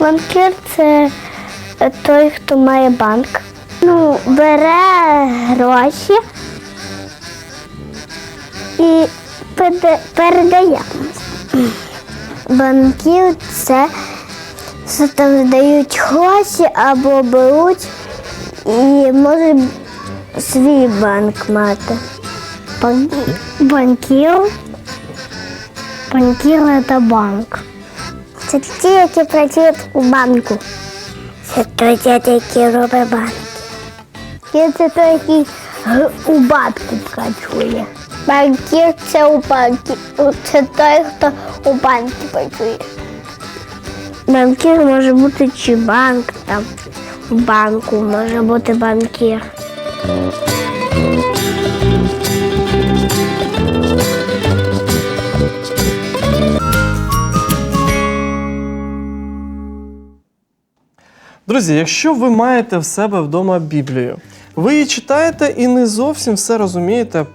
Банкір це той, хто має банк. Ну, бере гроші і передає. Банкір це що там дають гроші або беруть і може свій банк мати. Бан- Банкір. Банкір це банк. Це ті, які працюють у банку. Це той дядя, який робить банк. І це той, який у банку працює. Банкір це у банку. Це той, хто у банку працює. Банкір може бути чи банк там. У банку може бути банкір. Друзі, якщо ви маєте в себе вдома Біблію, ви її читаєте і не зовсім все розумієте,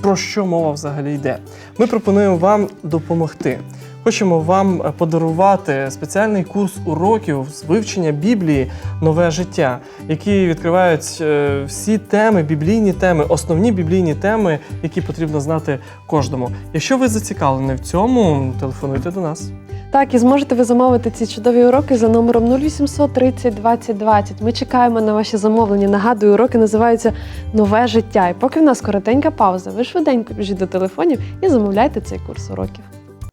про що мова взагалі йде. Ми пропонуємо вам допомогти. Хочемо вам е, подарувати спеціальний курс уроків з вивчення Біблії Нове життя, які відкривають е, всі теми, біблійні теми, основні біблійні теми, які потрібно знати кожному. Якщо ви зацікавлені в цьому, телефонуйте до нас. Так, і зможете ви замовити ці чудові уроки за номером 0800 30 20 20. Ми чекаємо на ваші замовлення. Нагадую, уроки називаються Нове життя. І поки в нас коротенька пауза, ви швиденько біжіть до телефонів і замовляйте цей курс уроків.